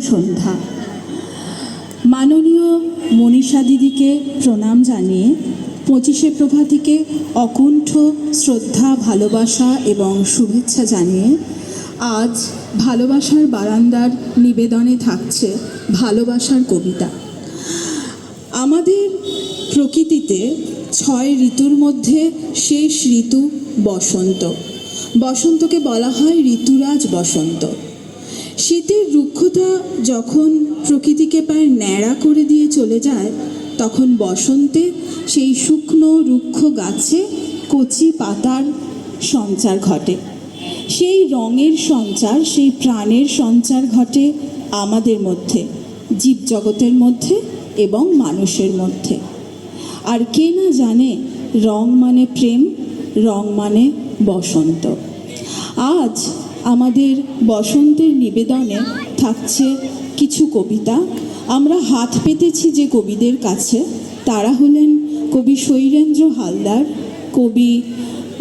সন্ধ্যা। মাননীয় মনীষা দিদিকে প্রণাম জানিয়ে পঁচিশে প্রভাতীকে অকুণ্ঠ শ্রদ্ধা, ভালোবাসা এবং শুভেচ্ছা জানিয়ে আজ ভালোবাসার বারান্দার নিবেদনে থাকছে ভালোবাসার কবিতা। আমাদের প্রকৃতিতে ছয় ঋতুর মধ্যে শেষ ঋতু বসন্ত। বসন্তকে বলা হয় ঋতুরাজ বসন্ত। শীতের রুক্ষতা যখন প্রকৃতিকে প্রায় ন্যাড়া করে দিয়ে চলে যায়, তখন বসন্তে সেই শুকনো রুক্ষ গাছে কচি পাতার সঞ্চার ঘটে। সেই রঙের সঞ্চার, সেই প্রাণের সঞ্চার ঘটে আমাদের মধ্যে, জীবজগতের মধ্যে এবং মানুষের মধ্যে। আর কে না জানে, রং মানে প্রেম, রং মানে বসন্ত। আজ আমাদের বসন্তের নিবেদনে থাকছে কিছু কবিতা। আমরা হাত পেতেছি যে কবিদের কাছে। তারা হলেন কবি শৈলেন্দ্র হালদার, কবি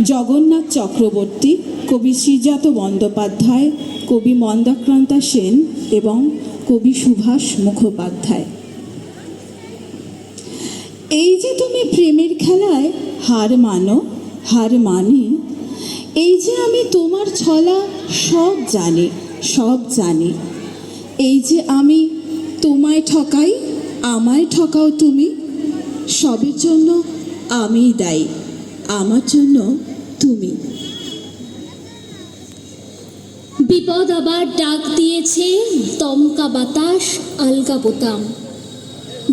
জগন্নাথ চক্রবর্তী, কবি শ্রীজাত বন্দ্যোপাধ্যায়, কবি মন্দাক্রান্তা সেন এবং কবি সুভাষ মুখোপাধ্যায়। এই যে তুমি প্রেমের খেলায় হার মানো, হার মানি এই যে আমি তোমার ছলা, সব জানি সব জানি। এই যে আমি তোমায় ঠকাই, আমায় ঠকাও তুমি, সবের জন্য আমিই দায়ী, আমার জন্য তুমি। বিপদ আবার ডাক দিয়েছে, দমকা বাতাস, আলগা বোতাম।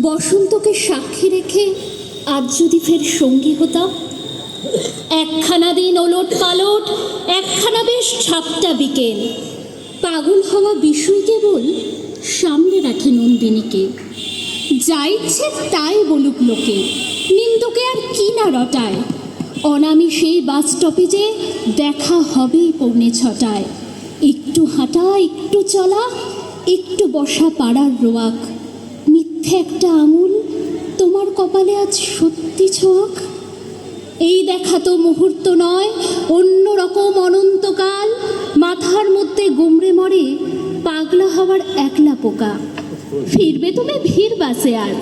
বসন্তকে সাক্ষী রেখে আজ যদি ফের সঙ্গী হতাম একখানা দিন ওলট পালট, একখানা বেশ ছাপটা বিকেল। পাগল হওয়া বিষয় কেবল সামনে রাখে নন্দিনীকে। যা ইচ্ছে তাই বলুক লোকে, নিন্দুকে আর কি না রটায়। অনামি সেই বাস স্টপেজে দেখা হবেই পৌনে ছটায়। একটু হাঁটা, একটু চলা, একটু বসা পাড়ার রোয়াক। মিথ্যে একটা আঙুল তোমার কপালে আজ সত্যি ছোঁয়াক? এই দেখা তো মুহূর্ত নয়, অন্য রকম অনন্তকাল, মাথার মধ্যে গুমড়ে মরে পাগলা হওয়ার একলা পোকা। ফিরবে তুমি ভিড় বাসে আর,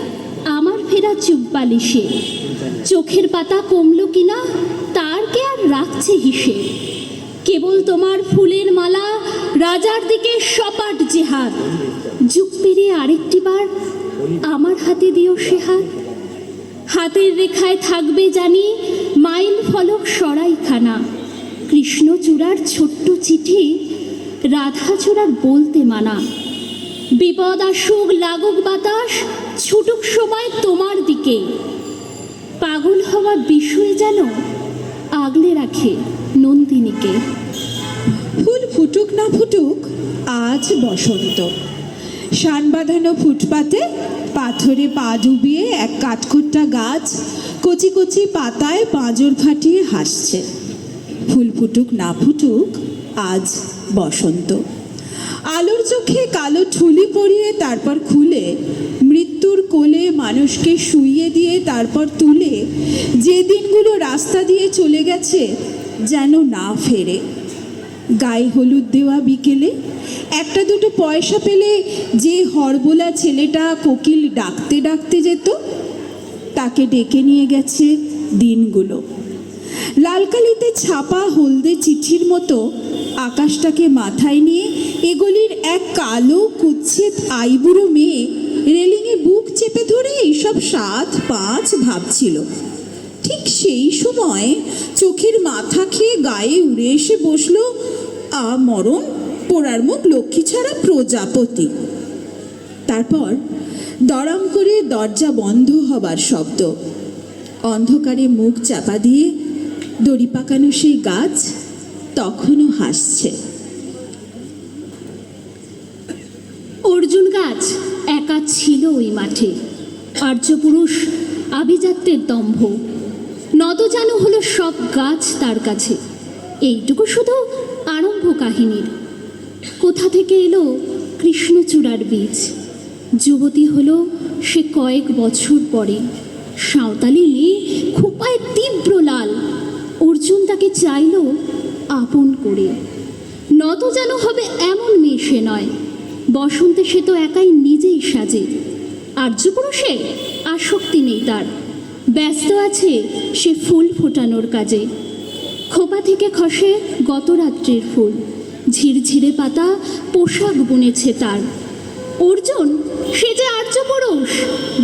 আমার ফেরা চুপ বালিশে চোখের পাতা কমলো কিনা, তার কে আর রাখছে হিসেব কেবল তোমার ফুলের মালা, রাজার দিকে সপাট যে হাত যুগ পেরিয়ে আরেকটি বার, আমার হাতে দিও সে হাত। হাতের রেখায় থাকবে জানি মাইল ফলক সরাইখানা। কৃষ্ণচূড়ার ছোট্ট চিঠি রাধাচূড়ার বলতে মানা। বিপদ আসুক, লাগুক বাতাস, ছুটুক সময় তোমার দিকে। পাগল হওয়া বিষয়ে যেন আগলে রাখে নন্দিনীকে। ফুল ফুটুক না ফুটুক, আজ বসন্ত। শান বাঁধানো ফুটপাতে পাথরে পা ডুবিয়ে এক কাঠখোট্টা গাছ কচি কচি পাতায় পাঁজর ফাটিয়ে হাসছে। ফুল ফুটুক, না ফুটুক, আজ বসন্ত। আলোর চোখে কালো ঠুলি পরিয়ে তারপর খুলে, মৃত্যুর কোলে মানুষকে শুইয়ে দিয়ে তারপর তুলে, যে দিনগুলো রাস্তা দিয়ে চলে গেছে, যেন না ফেরে। গায়ে হলুদ দেওয়া বিকেলে, একটা দুটো পয়সা পেলে যে হরবোলা ছেলেটা কোকিল ডাকতে ডাকতে যেত তাকে ডেকে নিয়ে গেছে দিনগুলো। লালকালিতে ছাপা হলদে চিঠির মতো আকাশটাকে মাথায় নিয়ে এগুলির এক কালো কুচ্ছেদ আইবুড়ো মেয়ে রেলিংয়ে বুক চেপে ধরে এইসব সাত পাঁচ ভাবছিল। ঠিক সেই সময় চোখের মাথা খেয়ে গায়ে উড়ে এসে বসল আ মরণ পোড়ার মুখ লক্ষ্মী ছাড়া প্রজাপতি। তারপর দড়াম করে দরজা বন্ধ হবার শব্দ। অন্ধকারে মুখ চাপা দিয়ে দড়ি পাকানো সেই গাছ তখনও হাসছে। অর্জুন গাছ একা ছিল ওই মাঠে। আর্যপুরুষ আভিজাত্যের দম্ভ। নতজানু হলো সব গাছ তার কাছে। এইটুকু শুধু আরম্ভ কাহিনীর। কোথা থেকে এলো কৃষ্ণচূড়ার বীজ? যুবতী হলো সে কয়েক বছর পরে। সাঁওতালি মেয়ে খোপায় তীব্র লাল। অর্জুন তাকে চাইল আপন করে। নত যেন হবে এমন মেয়ে সে নয়। বসন্তে সে তো একাই নিজেই সাজে। আর্যপুরুষে আসক্তি নেই তার। ব্যস্ত আছে সে ফুল ফোটানোর কাজে। খোপা থেকে খসে গত রাত্রির ফুল। ঝিরঝিরে পাতা পোশাক বুনেছে তার। অর্জুন সে যে আর্য পুরুষ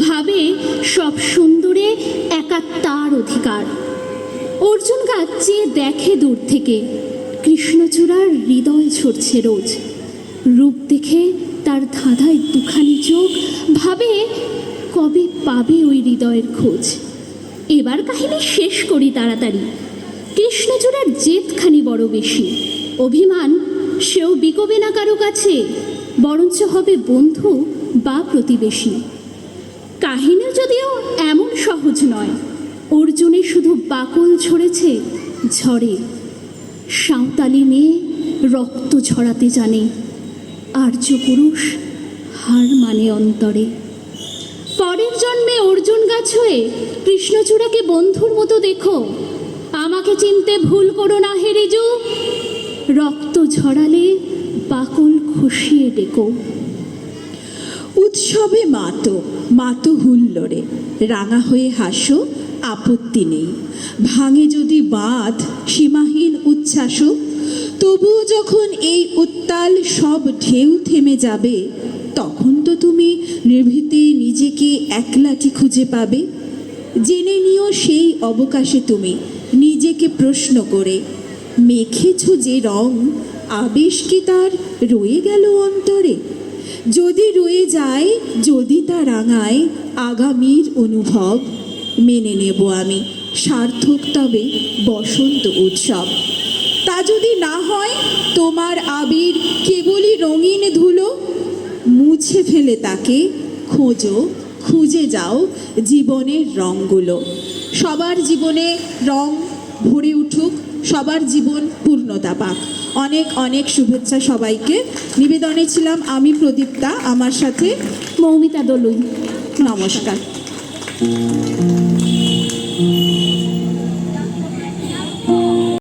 ভাবে সব সুন্দরে একা তার অধিকার। অর্জুন গাছ চেয়ে দেখে দূর থেকে, কৃষ্ণচূড়ার হৃদয় ছড়ছে রোজ। রূপ দেখে তার ধাঁধায় দুখানি চোখ, ভাবে কবে পাবে ওই হৃদয়ের খোঁজ। এবার কাহিনী শেষ করি তাড়াতাড়ি। কৃষ্ণচূড়ার জেদখানি বড় বেশি। অভিমান, সেও বিকবে না কারও কাছে, বরঞ্চ হবে বন্ধু বা প্রতিবেশী। কাহিনী যদিও এমন সহজ নয়, অর্জুনে শুধু বাকল ছড়েছে ঝড়ে। সাঁওতালি মেয়ে রক্ত ঝরাতে জানে, আর্য পুরুষ হার মানে অন্তরে। পরের জন্মে অর্জুন গাছ হয়ে কৃষ্ণচূড়াকে বন্ধুর মতো দেখো। আমাকে চিনতে ভুল করো না হে রিজু রক্ত ঝরালে বাকল খুশিয়ে ডেকো। উৎসবে মাতো মাতো হুল্লোড়ে। রাঙা হয়ে হাসো, আপত্তি নেই। ভাঙে যদি বাঁধ, সীমাহীন উচ্ছ্বাস, তবুও যখন এই উত্তাল সব ঢেউ থেমে যাবে, তখন তো তুমি নিভৃতে নিজেকে একলাটি খুঁজে পাবে। জেনে নিও সেই অবকাশে তুমি, নিজেকে প্রশ্ন করে। মেখেছ যে রং, আবেশ কি তার রয়ে গেল অন্তরে? যদি রয়ে যায়, যদি তা রাঙায়, আগামীর অনুভব মেনে নেব আমি। সার্থক তবে বসন্ত উৎসব। তা যদি না হয়, তোমার আবির কেবলই রঙিন ধুলো। মুছে ফেলে তাকে, খোঁজো, খুঁজে যাও জীবনের রঙগুলো। সবার জীবনে রং ভরে উঠুক সবার জীবন পূর্ণতা পাক। অনেক অনেক শুভেচ্ছা সবাইকে। নিবেদনে ছিলাম আমি প্রদীপ্তা আমার সাথে মৌমিতা দলুই। নমস্কার।